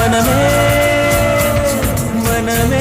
மனமே மனமே.